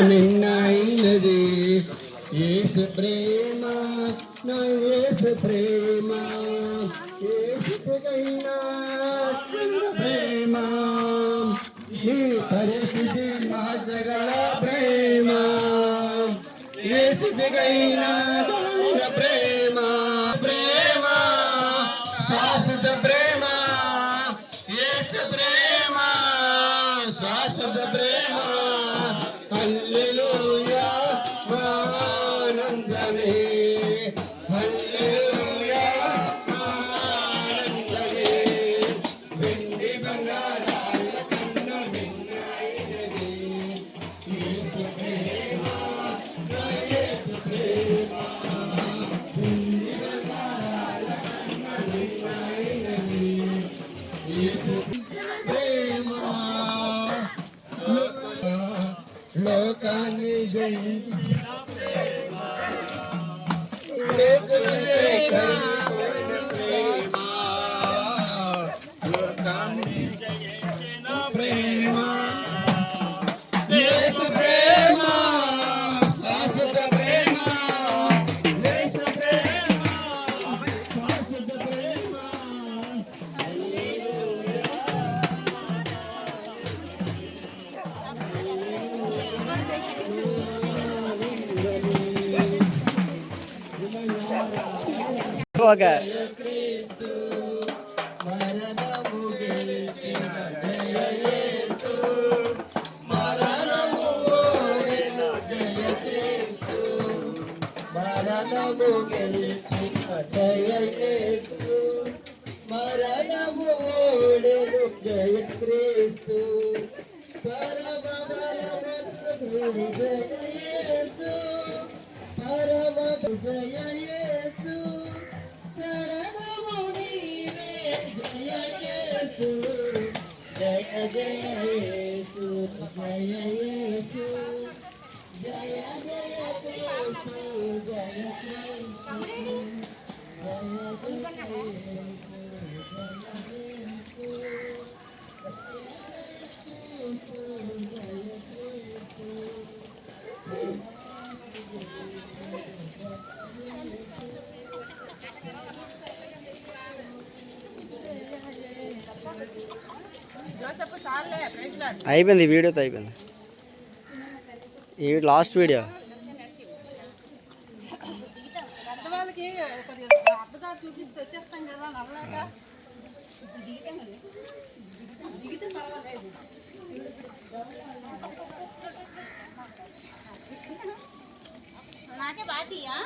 నిన్నైనది. ఏసు ప్రేమ నా ఏసు ప్రేమ. ఏసుకైనా ప్రేమ. నీ పరిస్థితి మా జగల ప్రేమ. ఏసుకైనా ప్రేమ ప్రేమ. లోకాన్ని జయించి లోకాన్ని ఒక మరణము గెలిచిన జయ యేసు మరణము క్రీస్తు మరణము జయ ఓడెను జయ క్రీస్తు జయ యేసు పరమ జయ యేసు జయ జయ యేసు జయ యేసు జయ జయ క్రీస్తు జయ క్రీస్తు జయ జయ యేసు జయ యేసు అయిపోయింది వీడియోతో అయిపోయింది. ఈ లాస్ట్ వీడియో. నాకే బాతీయా